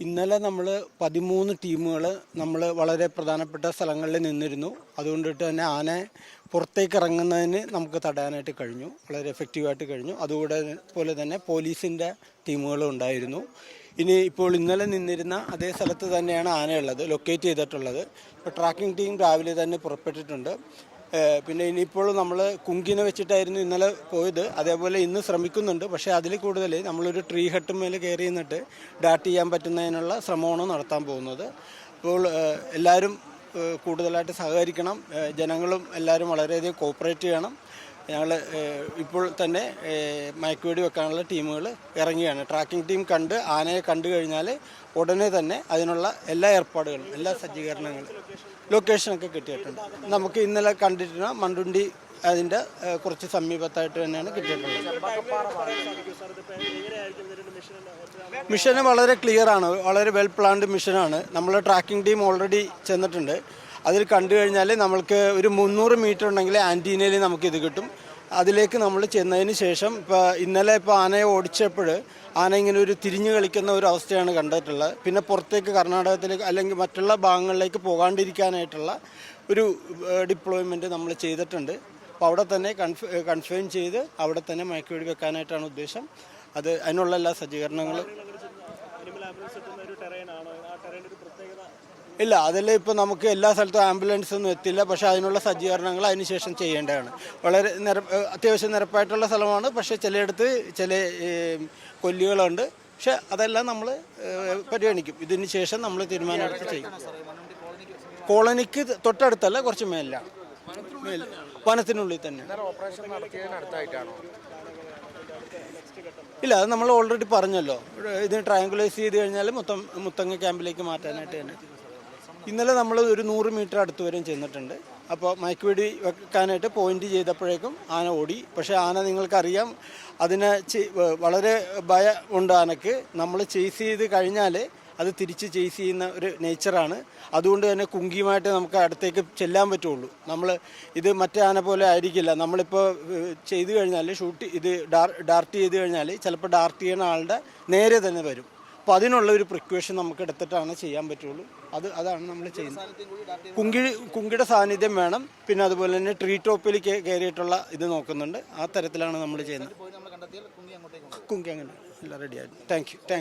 ഇന്നലെ നമ്മൾ പതിമൂന്ന് ടീമുകൾ നമ്മൾ വളരെ പ്രധാനപ്പെട്ട സ്ഥലങ്ങളിൽ നിന്നിരുന്നു. അതുകൊണ്ടിട്ട് തന്നെ ആന പുറത്തേക്ക് ഇറങ്ങുന്നതിന് നമുക്ക് തടയാനായിട്ട് കഴിഞ്ഞു. വളരെ എഫക്റ്റീവായിട്ട് കഴിഞ്ഞു. അതുകൂടെ പോലെ തന്നെ പോലീസിന്റെ ടീമുകളും ഉണ്ടായിരുന്നു. ഇനി ഇപ്പോൾ ഇന്നലെ നിന്നിരുന്ന അതേ സ്ഥലത്ത് തന്നെയാണ് ആനയുള്ളത്. ലൊക്കേറ്റ് ചെയ്തിട്ടുള്ളത്. ഇപ്പോൾ ട്രാക്കിംഗ് ടീം രാവിലെ തന്നെ പുറപ്പെട്ടിട്ടുണ്ട്. പിന്നെ ഇനിയിപ്പോൾ നമ്മൾ കുങ്കിനെ വെച്ചിട്ടായിരുന്നു ഇന്നലെ പോയത്. അതേപോലെ ഇന്ന് ശ്രമിക്കുന്നുണ്ട്. പക്ഷേ അതിൽ കൂടുതൽ നമ്മളൊരു ട്രീ ഹട്ട് മേലെ കയറി നിന്നിട്ട് ഡാറ്റ് ചെയ്യാൻ പറ്റുന്നതിനുള്ള ശ്രമമാണ് നടത്താൻ പോകുന്നത്. അപ്പോൾ എല്ലാവരും കൂടുതലായിട്ട് സഹകരിക്കണം. ജനങ്ങളും എല്ലാവരും വളരെയധികം കോപ്പറേറ്റ് ചെയ്യണം. ഞങ്ങൾ ഇപ്പോൾ തന്നെ മയക്കുവെടി വെക്കാനുള്ള ടീമുകൾ ഇറങ്ങിയാണ്. ട്രാക്കിംഗ് ടീം കണ്ട് ആനയെ കണ്ടു കഴിഞ്ഞാൽ ഉടനെ തന്നെ അതിനുള്ള എല്ലാ ഏർപ്പാടുകളും എല്ലാ സജ്ജീകരണങ്ങളും ലൊക്കേഷനൊക്കെ കിട്ടിയിട്ടുണ്ട്. നമുക്ക് ഇന്നലെ കണ്ടിട്ടുള്ള മണ്ടുണ്ടി അതിന്റെ കുറച്ച് സമീപത്തായിട്ട് തന്നെയാണ് കിട്ടിയിട്ടുള്ളത്. മിഷന് വളരെ ക്ലിയർ ആണ് വളരെ വെൽ പ്ലാൻഡ് മിഷനാണ്. നമ്മൾ ട്രാക്കിംഗ് ടീം ഓൾറെഡി ചെന്നിട്ടുണ്ട്. അതിൽ കണ്ടു കഴിഞ്ഞാൽ നമ്മൾക്ക് ഒരു മുന്നൂറ് മീറ്റർ ഉണ്ടെങ്കിൽ ആന്റീനയിൽ നമുക്ക് ഇത് കിട്ടും. അതിലേക്ക് നമ്മൾ ചെന്നതിന് ശേഷം ഇപ്പോൾ ഇന്നലെ ഇപ്പോൾ ആനയെ ഓടിച്ചപ്പോൾ ആന ഇങ്ങനെ ഒരു തിരിഞ്ഞു കളിക്കുന്ന ഒരു അവസ്ഥയാണ് കണ്ടിട്ടുള്ളത്. പിന്നെ പുറത്തേക്ക് കർണാടകത്തിലേക്ക് അല്ലെങ്കിൽ മറ്റുള്ള ഭാഗങ്ങളിലേക്ക് പോകാണ്ടിരിക്കാനായിട്ടുള്ള ഒരു ഡിപ്ലോയ്മെന്റ് നമ്മൾ ചെയ്തിട്ടുണ്ട്. അപ്പോൾ അവിടെ തന്നെ കൺഫ് ചെയ്ത് അവിടെ തന്നെ മയക്കുവെടി വെക്കാനായിട്ടാണ് ഉദ്ദേശം. അത് അതിനുള്ള എല്ലാ സജ്ജീകരണങ്ങളും ഇല്ല അതിൽ ഇപ്പോൾ നമുക്ക് എല്ലാ സ്ഥലത്തും ആംബുലൻസ് ഒന്നും എത്തില്ല. പക്ഷേ അതിനുള്ള സജ്ജീകരണങ്ങൾ അതിനുശേഷം ചെയ്യേണ്ടതാണ്. വളരെ നിര അത്യാവശ്യം നിരപ്പായിട്ടുള്ള സ്ഥലമാണ്. പക്ഷേ ചിലയിടത്ത് ചില കൊല്ലുകളുണ്ട്. പക്ഷേ അതെല്ലാം നമ്മൾ പരിഗണിക്കും. ഇതിന് ശേഷം നമ്മൾ തീരുമാനമെടുത്ത് ചെയ്യും. കോളനിക്ക് തൊട്ടടുത്തല്ല കുറച്ച് മേലിലാണ് വനത്തിനുള്ളിൽ തന്നെ. ഇല്ല അത് നമ്മൾ ഓൾറെഡി പറഞ്ഞല്ലോ. ഇത് ട്രയാങ്കുലൈസ് ചെയ്ത് കഴിഞ്ഞാൽ മുത്തം മുത്തങ്ങ ക്യാമ്പിലേക്ക് മാറ്റാനായിട്ട് തന്നെ. ഇന്നലെ നമ്മൾ ഒരു നൂറ് മീറ്റർ അടുത്ത് വരെയും ചെന്നിട്ടുണ്ട്. അപ്പോൾ മയക്കുവെടി വെക്കാനായിട്ട് പോയിന്റ് ചെയ്തപ്പോഴേക്കും ആന ഓടി. പക്ഷേ ആന നിങ്ങൾക്കറിയാം അതിനെ വളരെ ഭയ ഉണ്ട് ആനക്ക്. നമ്മൾ ചേസ് ചെയ്ത് കഴിഞ്ഞാൽ അത് തിരിച്ച് ചേസ് ചെയ്യുന്ന ഒരു നേച്ചറാണ് അതുകൊണ്ട് തന്നെ കുങ്കിയുമായിട്ട് നമുക്ക് അടുത്തേക്ക് ചെല്ലാൻ പറ്റുള്ളൂ. നമ്മൾ ഇത് മറ്റേ ആന പോലെ ആയിരിക്കില്ല. നമ്മളിപ്പോൾ ചെയ്തു കഴിഞ്ഞാൽ ഷൂട്ട് ഇത് ഡാർ ഡാർട്ട് ചെയ്ത് കഴിഞ്ഞാൽ ചിലപ്പോൾ ഡാർട്ട് ചെയ്യുന്ന ആളുടെ നേരെ തന്നെ വരും. അപ്പോൾ അതിനുള്ള ഒരു പ്രിക്വേഷൻ നമുക്ക് എടുത്തിട്ടാണ് ചെയ്യാൻ പറ്റുള്ളൂ. അത് അതാണ് നമ്മൾ ചെയ്യുന്നത്. കുങ്കി കുങ്കിയുടെ സാന്നിധ്യം വേണം. പിന്നെ അതുപോലെ തന്നെ ട്രീ ടോപ്പിൽ കയറിയിട്ടുള്ള ഇത് നോക്കുന്നുണ്ട്. ആ തരത്തിലാണ് നമ്മൾ ചെയ്യുന്നത്. കുങ്കി അങ്ങനെ എല്ലാം റെഡിയായി താങ്ക് യു താങ്ക്